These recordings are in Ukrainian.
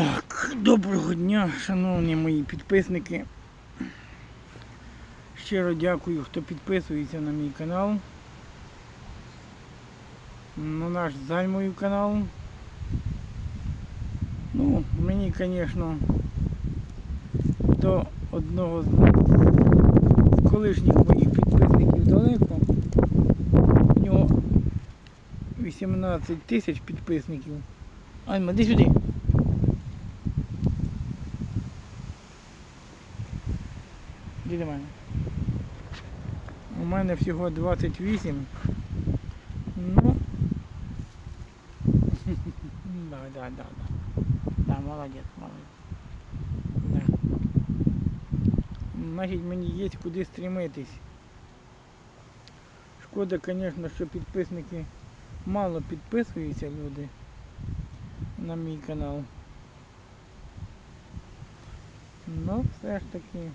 Так, доброго дня, шановні мої підписники. Щиро дякую, хто підписується на мій канал. На наш займою канал. Ну, мені, звісно, до одного з колишніх моїх підписників далеко. У нього 18 тисяч підписників. Альма, іди сюди. Іди мене. У мене всього 28. Ну. Да, да, да, да. Да, молодець, молодець. Да. Значить, мені є куди стремитись. Шкода, звісно, що підписники мало підписуються люди на мій канал. Ну, все ж таки.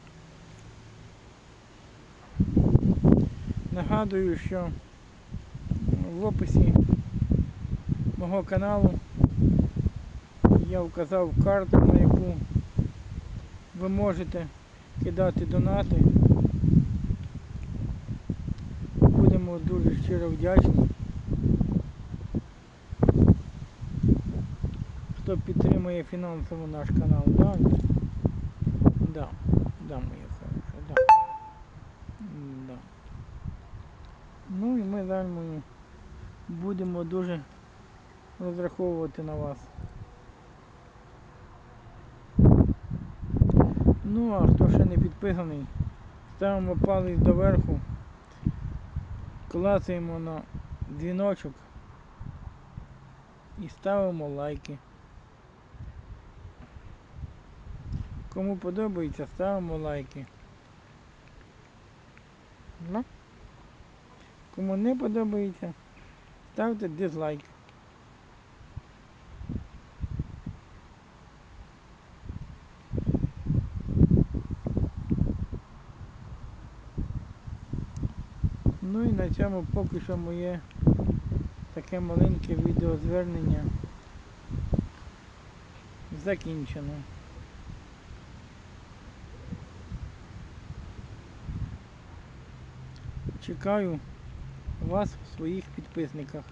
Нагадую, що в описі мого каналу я вказав карту, на яку ви можете кидати донати. Будемо дуже щиро вдячні. Хто підтримує фінансово наш канал, да? Да, да. Да. Ну і ми далі будемо дуже розраховувати на вас. Ну а хто ще не підписаний, ставимо палець доверху, клацаємо на дзвіночок і ставимо лайки. Кому подобається, ставимо лайки. Ну. Кому не подобається, ставте дизлайк. Ну і на цьому поки що моє таке маленьке відеозвернення закінчено. Чекаю вас в своїх підписниках.